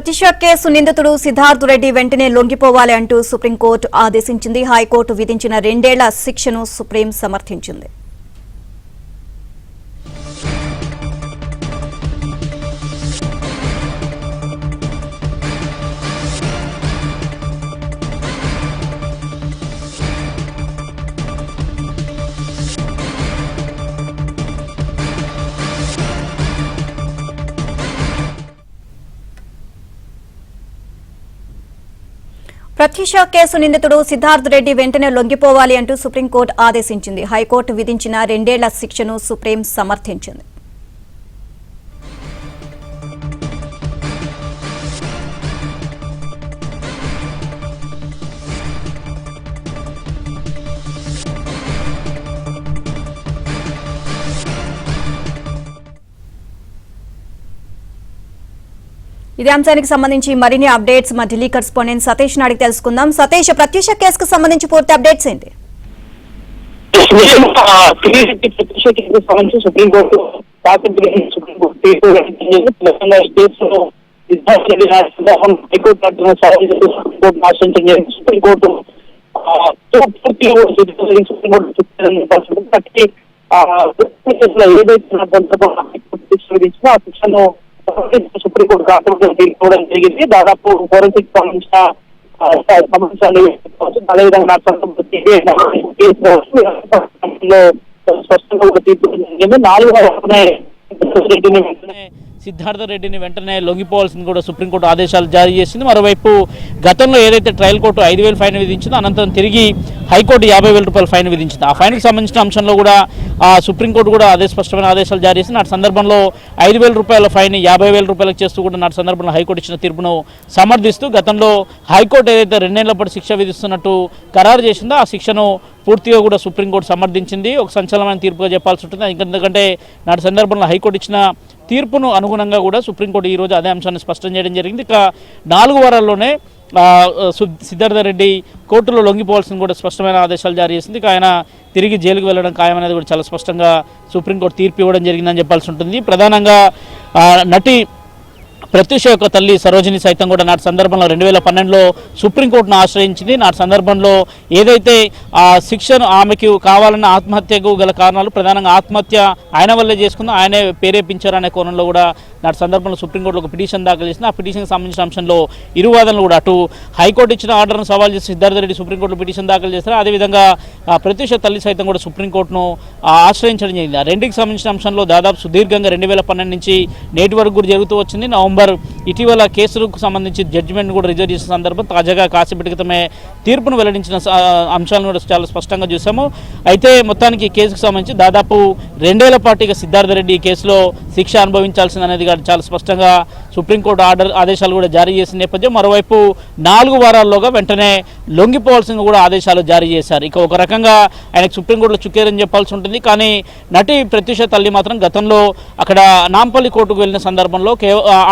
ప్రతిష case నిందితుడు సిద్ధార్థ్ రెడ్డి వెంటనే లొంగిపోవాలి అంటూ సుప్రీంకోర్టు ఆదేశించింది. హైకోర్టు విధించిన రెండేళ్ళ శిక్షను సుప్రీం సమర్థించింది. ప్రత్యూష కేసు నిందితుడు సిద్ధార్థ్ రెడ్డి వెంటనే లొంగిపోవాలి అంటూ సుప్రీంకోర్టు ఆదేశించింది. హైకోర్టు విధించిన రెండేళ్ళ శిక్షను సుప్రీం సమర్థించింది. ఇదే అంశానికి సంబంధించి మరిన్ని అప్డేట్స్ మా ఢిల్లీ కరెస్పాండెంట్ సతీష్ నాడికి తెలుసుకుందాం. సతీష్ ప్రత్యూష కేసుకు సంబంధించి పూర్తి అప్డేట్స్ ఏంటి? సుప్రీంకోర్టు సుప్రీంకోర్టు ఏదైతే సుప్రీంకోర్టు కాకుండా తీసుకోవడం జరిగింది దాదాపు ఫోరెన్సిక్ సంబంధించిన సమస్యలు అదేవిధంగా స్పష్టంగా ఒక తీర్పు జరిగింది నాలుగు రెడ్డిని వెంటనే సిద్ధార్థ రెడ్డిని వెంటనే లొంగిపోవాల్సింది కూడా సుప్రీంకోర్టు ఆదేశాలు జారీ చేసింది. మరోవైపు గతంలో ఏదైతే ట్రయల్ కోర్టు ఐదు వేలు ఫైన్ విధించిందో అనంతరం తిరిగి హైకోర్టు యాభై వేల రూపాయల ఫైన్ విధించింది. ఆ ఫైన్కి సంబంధించిన అంశంలో కూడా ఆ సుప్రీంకోర్టు కూడా అదే స్పష్టమైన ఆదేశాలు జారీ చేసింది. నాటి సందర్భంలో ఐదు వేల రూపాయల ఫైన్ యాభై వేల రూపాయలకు చేస్తూ కూడా నాటి సందర్భంలో హైకోర్టు ఇచ్చిన తీర్పును సమర్థిస్తూ గతంలో హైకోర్టు ఏదైతే రెండేళ్ళ పాటు శిక్ష విధిస్తున్నట్టు ఖరారు చేసిందో ఆ శిక్షను పూర్తిగా కూడా సుప్రీంకోర్టు సమర్థించింది. ఒక సంచలనమైన తీర్పుగా చెప్పాల్సి ఉంటుంది. ఎందుకంటే నాటి సందర్భంలో హైకోర్టు ఇచ్చిన తీర్పును అనుగుణంగా కూడా సుప్రీంకోర్టు ఈరోజు అదే అంశాన్ని స్పష్టం చేయడం జరిగింది. ఇక నాలుగు వారాల్లోనే సిద్ధార్థ రెడ్డి కోర్టులో లొంగిపోవాల్సిన కూడా స్పష్టమైన ఆదేశాలు జారీ చేసింది. ఆయన తిరిగి జైలుకు వెళ్ళడం ఖాయమనేది కూడా చాలా స్పష్టంగా సుప్రీంకోర్టు తీర్పు ఇవ్వడం జరిగిందని చెప్పాల్సి ఉంటుంది. ప్రధానంగా నటి ప్రత్యూష యొక్క తల్లి సరోజిని సైతం కూడా నాటి సందర్భంలో రెండు వేల పన్నెండులో సుప్రీంకోర్టును ఆశ్రయించింది. నాటి సందర్భంలో ఏదైతే ఆ శిక్షను ఆమెకు కావాలన్న ఆత్మహత్యకు గల కారణాలు ప్రధానంగా ఆత్మహత్య ఆయన వల్లే చేసుకుందాం. ఆయనే ప్రేరేపించారనే కోణంలో కూడా నాటి సందర్భంలో సుప్రీంకోర్టులో ఒక పిటిషన్ దాఖలు చేసింది. ఆ పిటిషన్కి సంబంధించిన అంశంలో ఇరు వాదనలు కూడా అటు హైకోర్టు ఇచ్చిన ఆర్డర్ను సవాల్ చేసి సిద్ధార్థ రెడ్డి సుప్రీంకోర్టులో పిటిషన్ దాఖలు చేస్తారు అదేవిధంగా ప్రత్యూష తల్లి సైతం కూడా సుప్రీంకోర్టును ఆశ్రయించడం జరిగింది. ఆ రెండుకి సంబంధించిన అంశంలో దాదాపు సుదీర్ఘంగా రెండు వేల పన్నెండు నుంచి నేటి వరకు కూడా జరుగుతూ వచ్చింది. నవంబర్ ఇటీవల కేసులకు సంబంధించి జడ్జిమెంట్ కూడా రిజర్వ్ చేసిన సందర్భం తాజాగా కాసేపటి క్రితమే తీర్పును వెల్లడించిన అంశాలను కూడా చాలా స్పష్టంగా చూసాము. అయితే మొత్తానికి ఈ కేసుకు సంబంధించి దాదాపు రెండేళ్ళ పాటుగా సిద్ధార్థ రెడ్డి ఈ కేసులో శిక్ష అనుభవించాల్సింది అనేది చాలా స్పష్టంగా సుప్రీంకోర్టు ఆర్డర్ ఆదేశాలు కూడా జారీ చేసిన నేపథ్యం. మరోవైపు నాలుగు వారాల్లోగా వెంటనే లొంగిపోవాల్సింది కూడా ఆదేశాలు జారీ చేశారు. ఇక ఒక రకంగా ఆయనకు సుప్రీంకోర్టులో చుక్కేరని చెప్పాల్సి ఉంటుంది. కానీ నటి ప్రత్యూష తల్లి మాత్రం గతంలో అక్కడ నాంపల్లి కోర్టుకు వెళ్ళిన సందర్భంలో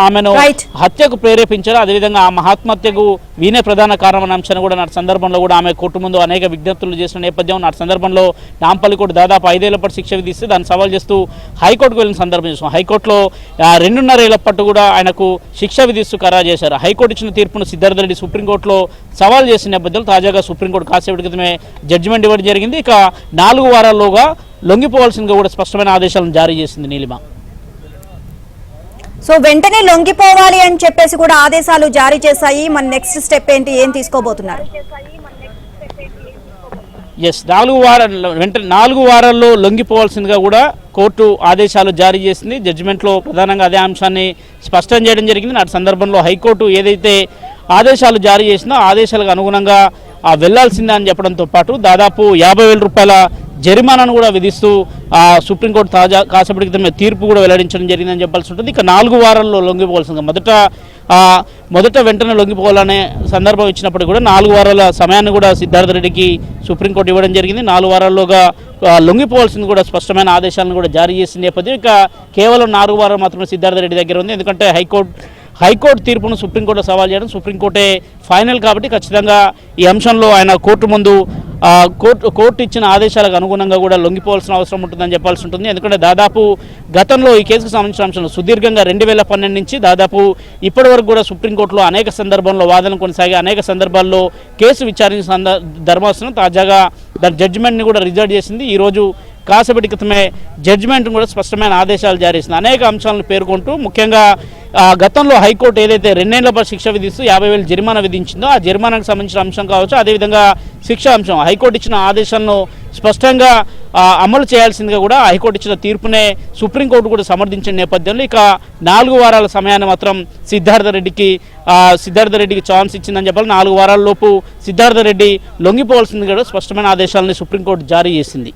ఆమెను. హత్యకు ప్రేరేపించారు. అదేవిధంగా ఆ మహాత్మహత్యకు వీనే ప్రధాన కారణమైన అంశాన్ని కూడా నాటి సందర్భంలో కూడా ఆమె కోర్టు ముందు అనేక విజ్ఞప్తులు చేసిన నేపథ్యం నాటి సందర్భంలో నాంపల్లి కోర్టు దాదాపు ఐదేళ్ళ పాటు శిక్ష విధిస్తే దాన్ని సవాల్ చేస్తూ హైకోర్టుకు వెళ్ళిన సందర్భం చూసాం. హైకోర్టులో ఆ, రెండున్నర ఏళ్ళ పాటు కూడా ఆయనకు శిక్ష విధిస్తూ ఖరారు చేశారు. హైకోర్టు ఇచ్చిన తీర్పును సిద్ధార్థ రెడ్డి సుప్రీంకోర్టులో సవాల్ చేసిన నేపథ్యంలో తాజాగా సుప్రీంకోర్టు కాసేపటి క్రితమే జడ్జిమెంట్ ఇవ్వడం జరిగింది. ఇక నాలుగు వారాల్లోగా లొంగిపోవాల్సిందిగా కూడా స్పష్టమైన ఆదేశాలను జారీ చేసింది నీలిమ. సో వెంటనే లొంగిపోవాలి అని చెప్పేసి కూడా ఆదేశాలు జారీ చేశాయి. మన నెక్స్ట్ స్టెప్ ఏంటి? ఏం తీసుకోబోతున్నారు? ఎస్ నాలుగు వారాల్లో వెంట నాలుగు వారాల్లో లొంగిపోవాల్సిందిగా కూడా కోర్టు ఆదేశాలు జారీ చేసింది. జడ్జిమెంట్లో ప్రధానంగా అదే అంశాన్ని స్పష్టం చేయడం జరిగింది. నాటి సందర్భంలో హైకోర్టు ఏదైతే ఆదేశాలు జారీ చేసిన ఆదేశాలకు అనుగుణంగా ఆ వెళ్ళాల్సిందే అని చెప్పడంతో పాటు దాదాపు యాభై వేల రూపాయల జరిమానాను కూడా విధిస్తూ ఆ సుప్రీంకోర్టు తాజా కాసేపటి క్రితమే తీర్పు కూడా వెల్లడించడం జరిగిందని చెప్పాల్సి ఉంటుంది. ఇక నాలుగు వారాల్లో లొంగిపోవాల్సిందిగా మొదట మొదట వెంటనే లొంగిపోవాలనే సందర్భం ఇచ్చినప్పుడు కూడా నాలుగు వారాల సమయాన్ని కూడా సిద్ధార్థ రెడ్డికి సుప్రీంకోర్టు ఇవ్వడం జరిగింది. నాలుగు వారాల్లోగా లొంగిపోవాల్సింది కూడా స్పష్టమైన ఆదేశాలను కూడా జారీ చేసిన నేపథ్యం. ఇక కేవలం నాలుగు వారాలు మాత్రమే సిద్ధార్థ రెడ్డి దగ్గర ఉంది. ఎందుకంటే హైకోర్టు హైకోర్టు తీర్పును సుప్రీంకోర్టు సవాల్ చేయడం సుప్రీంకోర్టే ఫైనల్ కాబట్టి ఖచ్చితంగా ఈ అంశంలో ఆయన కోర్టు ముందు కోర్టు కోర్టు ఇచ్చిన ఆదేశాలకు అనుగుణంగా కూడా లొంగిపోవాల్సిన అవసరం ఉంటుందని చెప్పాల్సి ఉంటుంది. ఎందుకంటే దాదాపు గతంలో ఈ కేసుకు సంబంధించిన అంశంలో సుదీర్ఘంగా రెండు వేల పన్నెండు నుంచి దాదాపు ఇప్పటి వరకు కూడా సుప్రీంకోర్టులో అనేక సందర్భంలో వాదన కొనసాగి అనేక సందర్భాల్లో కేసు విచారించిన సంద ధర్మాసనం తాజాగా దాని జడ్జిమెంట్ని కూడా రిజర్వ్ చేసింది. ఈరోజు కాసేపటి క్రితమే జడ్జిమెంట్ కూడా స్పష్టమైన ఆదేశాలు జారీ చేసింది. అనేక అంశాలను పేర్కొంటూ ముఖ్యంగా గతంలో హైకోర్టు ఏదైతే రెండేళ్ళ పాటు శిక్ష విధిస్తూ యాభై వేలు జరిమానా విధించిందో ఆ జరిమానాకు సంబంధించిన అంశం కావచ్చు అదేవిధంగా శిక్ష అంశం. హైకోర్టు ఇచ్చిన ఆదేశాలను స్పష్టంగా అమలు చేయాల్సిందిగా కూడా హైకోర్టు ఇచ్చిన తీర్పునే సుప్రీంకోర్టు కూడా సమర్థించిన నేపథ్యంలో ఇక నాలుగు వారాల సమయాన్ని మాత్రం సిద్ధార్థ రెడ్డికి సిద్ధార్థ రెడ్డికి ఛాన్స్ ఇచ్చిందని చెప్పాలి. నాలుగు వారాల లోపు సిద్ధార్థ రెడ్డి లొంగిపోవాల్సింది కూడా స్పష్టమైన ఆదేశాలని సుప్రీంకోర్టు జారీ చేసింది.